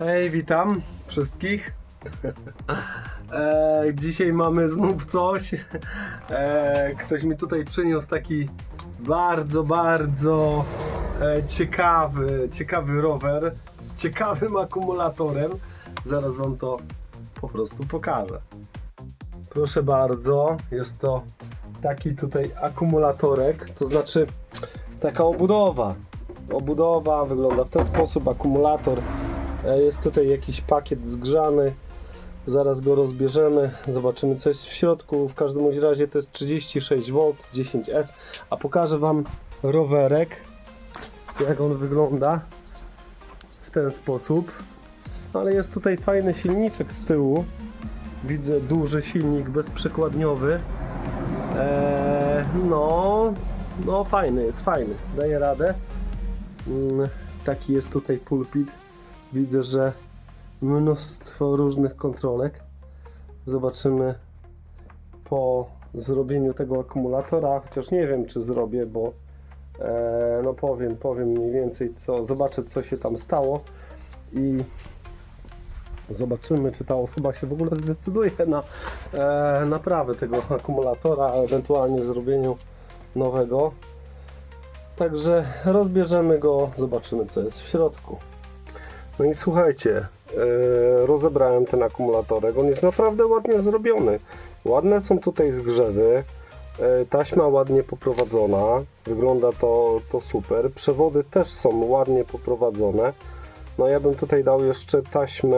Hej, witam wszystkich. E, dzisiaj mamy znów coś. E, ktoś mi tutaj przyniósł taki bardzo, bardzo e, ciekawy, ciekawy rower z ciekawym akumulatorem. Zaraz Wam to po prostu pokażę. Proszę bardzo, jest to taki tutaj akumulatorek, to znaczy taka obudowa. Obudowa wygląda w ten sposób, akumulator. E, Jest tutaj jakiś pakiet zgrzany. Zaraz go rozbierzemy, zobaczymy co jest w środku. W każdym razie to jest 36V 10S, a pokażę Wam rowerek, jak on wygląda w ten sposób. Ale jest tutaj fajny silniczek z tyłu. Widzę duży silnik bezprzekładniowy. Eee, no, no fajny jest, fajny, daje radę. Mm, Taki jest tutaj pulpit. Widzę, że mnóstwo różnych kontrolek. Zobaczymy po zrobieniu tego akumulatora, chociaż nie wiem, czy zrobię, bo e, no powiem, powiem mniej więcej co, zobaczę co się tam stało i zobaczymy, czy ta osoba się w ogóle zdecyduje na e, naprawę tego akumulatora, ewentualnie zrobieniu nowego. Także rozbierzemy go, zobaczymy co jest w środku. No i słuchajcie, e, rozebrałem ten akumulatorek. On jest naprawdę ładnie zrobiony. Ładne są tutaj zgrzewy. e, Taśma ładnie poprowadzona. Wygląda to, to super. Przewody też są ładnie poprowadzone. No ja bym tutaj dał jeszcze taśmę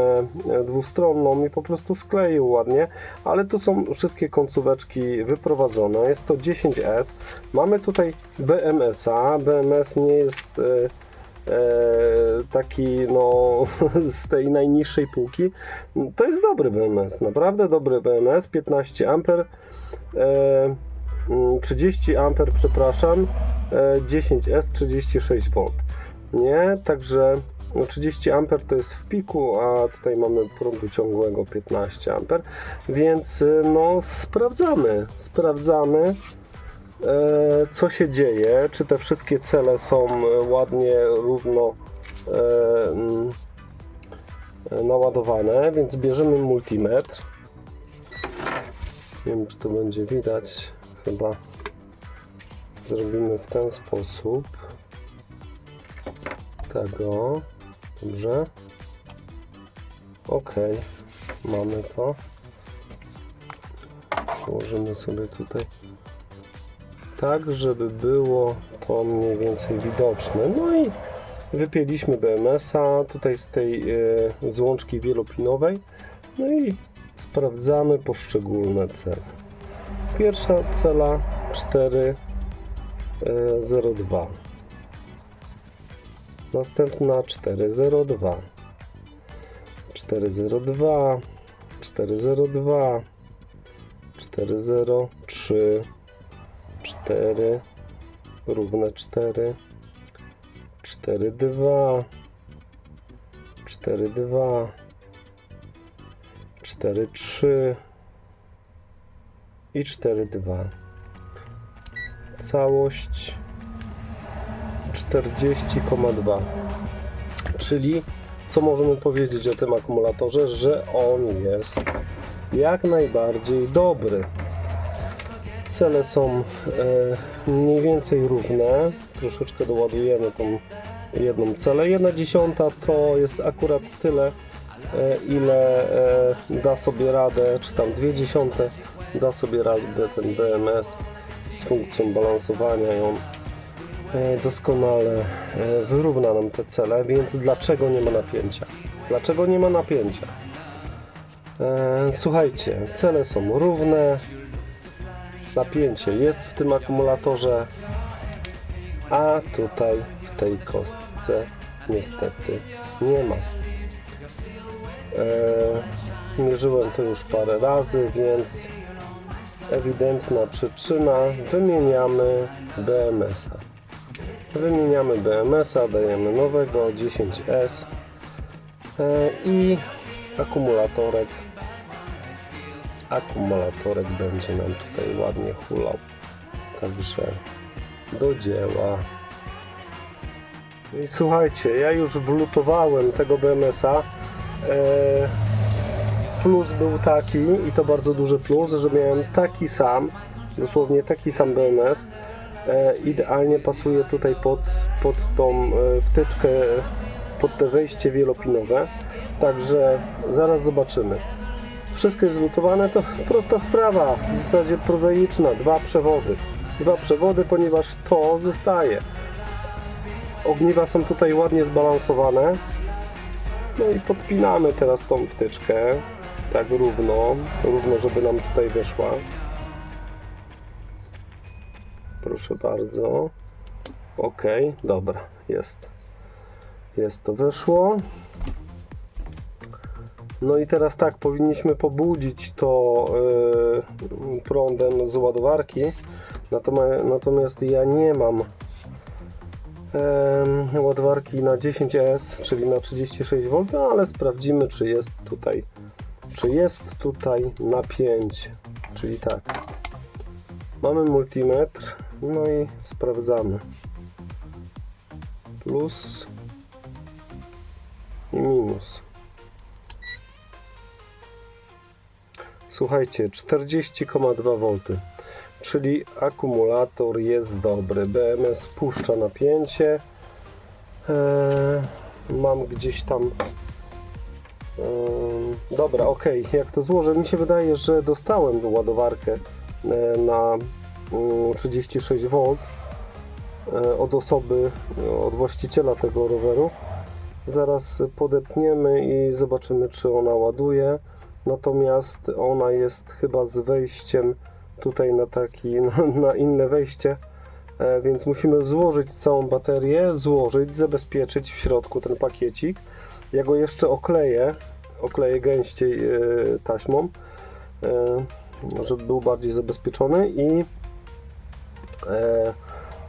e, dwustronną i po prostu skleił ładnie, ale tu są wszystkie końcóweczki wyprowadzone. Jest to 10S. Mamy tutaj BMS-a. BMS nie jest taki no z tej najniższej półki. To jest dobry BMS, naprawdę dobry BMS, 15 A, e, mm, 30 A, przepraszam, e, 10S 36V. Nie, także no 30 A to jest w piku, a tutaj mamy prądu ciągłego 15 A, więc y, no sprawdzamy, sprawdzamy e, co się dzieje, czy te wszystkie cele są e, ładnie, równo e, mm, e, naładowane, więc bierzemy multimetr. Nie wiem, czy to będzie widać. Chyba zrobimy w ten sposób. Tego. Dobrze. Ok. Mamy to. Położymy sobie tutaj tak, żeby było to mniej więcej widoczne. No i wypięliśmy BMS-a tutaj z tej e, złączki wielopinowej. No i sprawdzamy poszczególne cele. Pierwsza cela 402. Następna 402. 402. 402. 403. 4 równe 4 4 2 4 2 4 3 i 4 2 całość 40,2 czyli co możemy powiedzieć o tym akumulatorze, że on jest jak najbardziej dobry cele są e, mniej więcej równe. Troszeczkę doładujemy tą jedną celę. Jedna dziesiąta to jest akurat tyle, e, ile e, da sobie radę, czy tam dwie dziesiąte da sobie radę ten BMS z funkcją balansowania e, doskonale wyrówna nam te cele, więc dlaczego nie ma napięcia? Dlaczego nie ma napięcia? Słuchajcie, cele są równe, napięcie jest w tym akumulatorze, a tutaj w tej kostce niestety nie ma. E, mierzyłem to już parę razy, więc ewidentna przyczyna wymieniamy BMS-a. Wymieniamy BMS-a, dajemy nowego 10S e, i akumulatorek akumulatorek będzie nam tutaj ładnie hulał. Także do dzieła. I słuchajcie, ja już wlutowałem tego BMS-a E, plus był taki, i to bardzo duży plus, że miałem taki sam, dosłownie taki sam BMS. E, idealnie pasuje tutaj pod, pod tą e, wtyczkę, pod te wejście wielopinowe. Także zaraz zobaczymy. Wszystko jest zlutowane, to prosta sprawa, w zasadzie prozaiczna, dwa przewody. Dwa przewody, ponieważ to zostaje. Ogniwa są tutaj ładnie zbalansowane. No i podpinamy teraz tą wtyczkę, tak równo, równo, żeby nam tutaj wyszła. Proszę bardzo. Ok, dobra, jest. Jest to wyszło. No i teraz tak, powinniśmy pobudzić to yy, prądem z ładowarki. Natomiast, natomiast ja nie mam ładowarki na 10S, czyli na 36V, no ale sprawdzimy, czy jest tutaj, czy jest tutaj napięcie. Czyli tak, mamy multimetr, no i sprawdzamy. Plus i minus. Słuchajcie, 40,2 V, czyli akumulator jest dobry. BMS spuszcza napięcie. Eee, mam gdzieś tam. Eee, dobra, ok, jak to złożę? Mi się wydaje, że dostałem ładowarkę e, na mm, 36 V e, od osoby, od właściciela tego roweru. Zaraz podepniemy i zobaczymy, czy ona ładuje. Natomiast ona jest chyba z wejściem tutaj na taki, na, na inne wejście, e, więc musimy złożyć całą baterię, złożyć, zabezpieczyć w środku ten pakiecik. Ja go jeszcze okleję, okleję gęściej e, taśmą, e, żeby był bardziej zabezpieczony i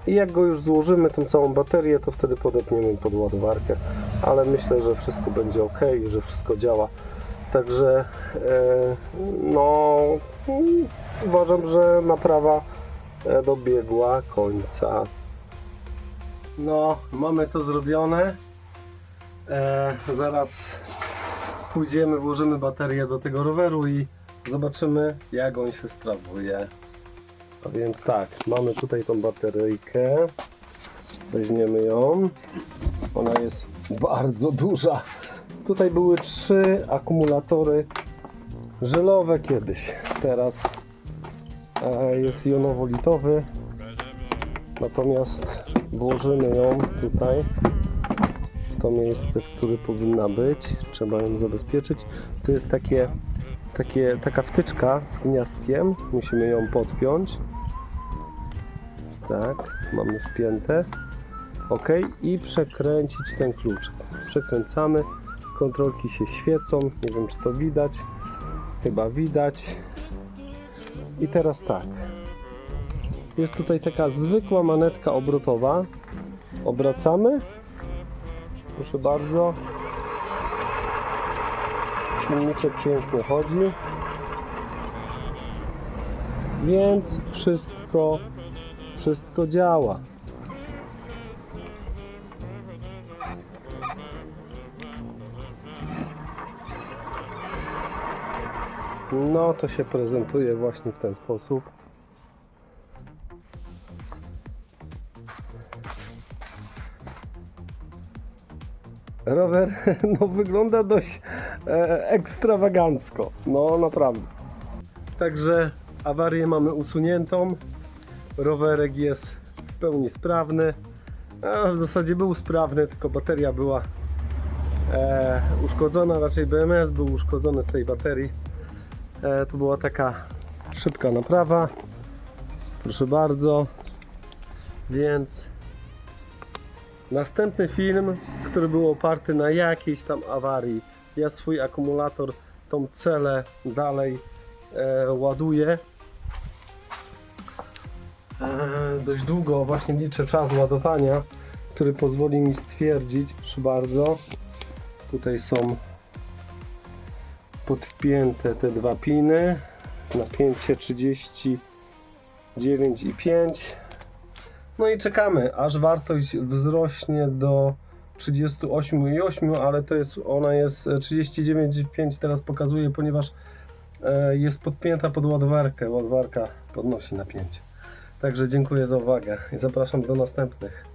i jak go już złożymy, tą całą baterię, to wtedy podepniemy pod ładowarkę. Ale myślę, że wszystko będzie ok, że wszystko działa. Także e, no uważam, że naprawa e, dobiegła końca. No, mamy to zrobione. E, zaraz pójdziemy, włożymy baterię do tego roweru i zobaczymy jak on się sprawuje. A więc tak, mamy tutaj tą bateryjkę. Weźmiemy ją. Ona jest bardzo duża. Tutaj były trzy akumulatory żelowe kiedyś. Teraz e, jest jonowo-litowy. Natomiast włożymy ją tutaj w to miejsce, w które powinna być. Trzeba ją zabezpieczyć. To jest takie, takie, taka wtyczka z gniazdkiem. Musimy ją podpiąć. Tak, mamy wpięte. OK i przekręcić ten kluczyk. Przekręcamy. Kontrolki się świecą. Nie wiem, czy to widać. Chyba widać. I teraz tak. Jest tutaj taka zwykła manetka obrotowa. Obracamy. Proszę bardzo. Silniczek pięknie chodzi. Więc wszystko, wszystko działa. No to się prezentuje właśnie w ten sposób. Rower no, wygląda dość e, ekstrawagancko. No naprawdę. Także awarię mamy usuniętą. Rowerek jest w pełni sprawny. A w zasadzie był sprawny, tylko bateria była e, uszkodzona. Raczej BMS był uszkodzony z tej baterii. E, to była taka szybka naprawa. Proszę bardzo. Więc następny film, który był oparty na jakiejś tam awarii. Ja swój akumulator, tą celę dalej e, ładuję. E, dość długo właśnie liczę czas ładowania, który pozwoli mi stwierdzić, proszę bardzo, tutaj są podpięte te dwa piny, napięcie 39,5 no i czekamy, aż wartość wzrośnie do 38,8, ale to jest, ona jest e, 39,5 teraz pokazuje, ponieważ e, jest podpięta pod ładowarkę. Ładowarka podnosi napięcie. Także dziękuję za uwagę i zapraszam do następnych.